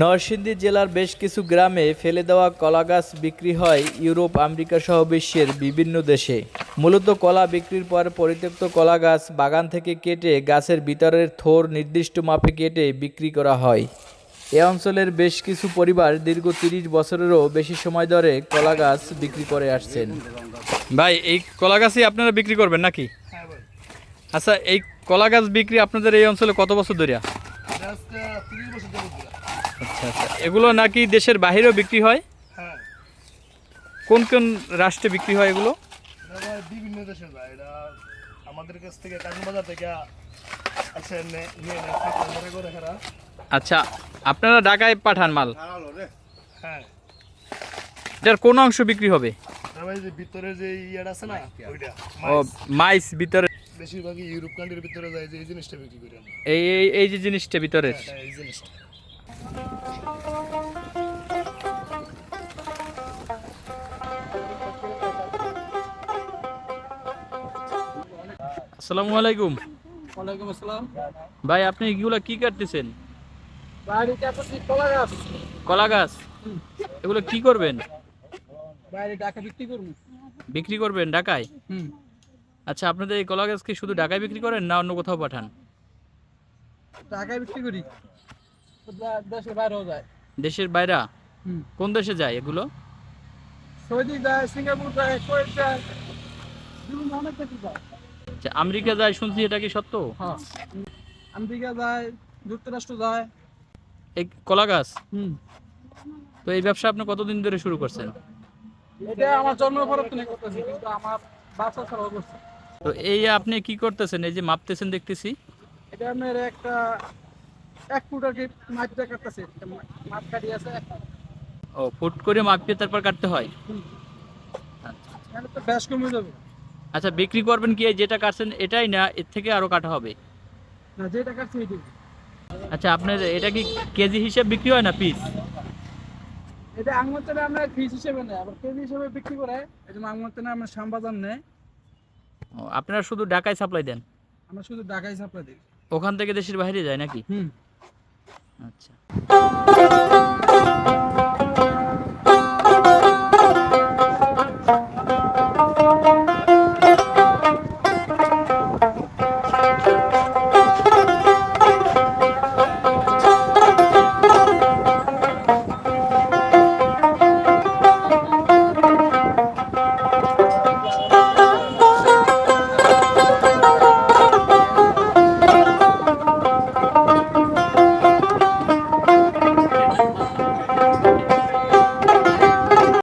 নরসিংদী জেলার বেশ কিছু গ্রামে ফেলে দেওয়া কলা গাছ বিক্রি হয় ইউরোপ আমেরিকা সহ বিশ্বের বিভিন্ন দেশে। মূলত কলা বিক্রির পর পরিত্যক্ত কলা গাছ বাগান থেকে কেটে গাছের ভিতরের থোর নির্দিষ্ট মাপে কেটে বিক্রি করা হয়। এ অঞ্চলের বেশ কিছু পরিবার দীর্ঘ তিরিশ বছরেরও বেশি সময় ধরে কলা গাছ বিক্রি করে আসছেন। ভাই এই কলা গাছই আপনারা বিক্রি করবেন নাকি? আচ্ছা এই কলা গাছ বিক্রি আপনাদের এই অঞ্চলে কত বছর আচ্ছা আচ্ছা। এগুলো নাকি দেশের বাইরেও বিক্রি হয়? হ্যাঁ। কোন কোন রাষ্ট্রে বিক্রি হয় এগুলো? এটা বিভিন্ন দেশে যায় এটা আমাদের কাছ থেকে কাজীবাজার থেকে আছে নিয়ে নেয় করে করে আচ্ছা আপনারা ঢাকায় পাঠান মাল? হ্যাঁ। এটার কোন অংশ বিক্রি হবে? আর ভাই যে ভিতরে যে ইয়েটা আছে না ও। মাইস ভিতরে। বেশিরভাগই ইউরোপ কান্ট্রির ভিতরে যায় যে এই জিনিসটা বিক্রি করি আমরা। এই এই এই যে জিনিসটা ভিতরে। হ্যাঁ, এই জিনিসটা। আসসালামু আলাইকুম। ওয়ালাইকুম আসসালাম। ভাই আপনি এগুলো কি কাটতেছেন? বাড়িতে আপনি কলা গাছ। কলা গাছ? এগুলো কি করবেন? বাইরে টাকা বিক্রি করুন বিক্রি করবেন ঢাকায়? হুম। আচ্ছা আপনাদের এই কলা গাছ কি শুধু ঢাকায় বিক্রি করেন না অন্য কোথাও পাঠান? টাকায় বিক্রি করি। দেশের বাইরেও যায়। দেশের বাইরা? কোন দেশে যায় এগুলো? সৌদি যায় সিঙ্গাপুর যায় কুয়েত যায় অনেক দেশে যায়। আচ্ছা আমেরিকা যায় শুনছি এটা কি সত্য? হ্যাঁ। আমেরিকা যায় যুক্তরাষ্ট্র যায়। এই কলা গাছ? হুম। তো এই ব্যবসা আপনি কতদিন ধরে শুরু করছেন? এটা আমার জন্ম পরিবর্তনে করতেছি কিন্তু আমার বাচ্চা ছাড়াও করছে তো এই আপনি কি করতেছেন? এই যে মাপতেছেন দেখতেছি। এটা আপনার একটা এক ফুট আর কি মাছটা কাটতেছে মাছ কাটি আছে ও ফুট করে মাপিয়ে তারপর কাটতে হয়? আচ্ছা। বেশ কমে যাবে। আচ্ছা বিক্রি করবেন কি? যেটা কাটছেন এটাই না? এর থেকে আরও কাটা হবে? না যেটা কাটছে এটাই। আচ্ছা আপনার এটা কি কেজি হিসেব বিক্রি হয় না পিস? এটা আঙমতনে আমরা পিস হিসেবে নেয় আবার কেজি হিসেবে বিক্রি করে এই জন্য আঙমতনে আমরা শ্যামবাজার নেয় ও, আপনারা শুধু ঢাকায় সাপ্লাই দেন? আমরা শুধু ঢাকায় সাপ্লাই দিই। ওখান থেকে দেশের বাইরে যায় নাকি? হুম। আচ্ছা।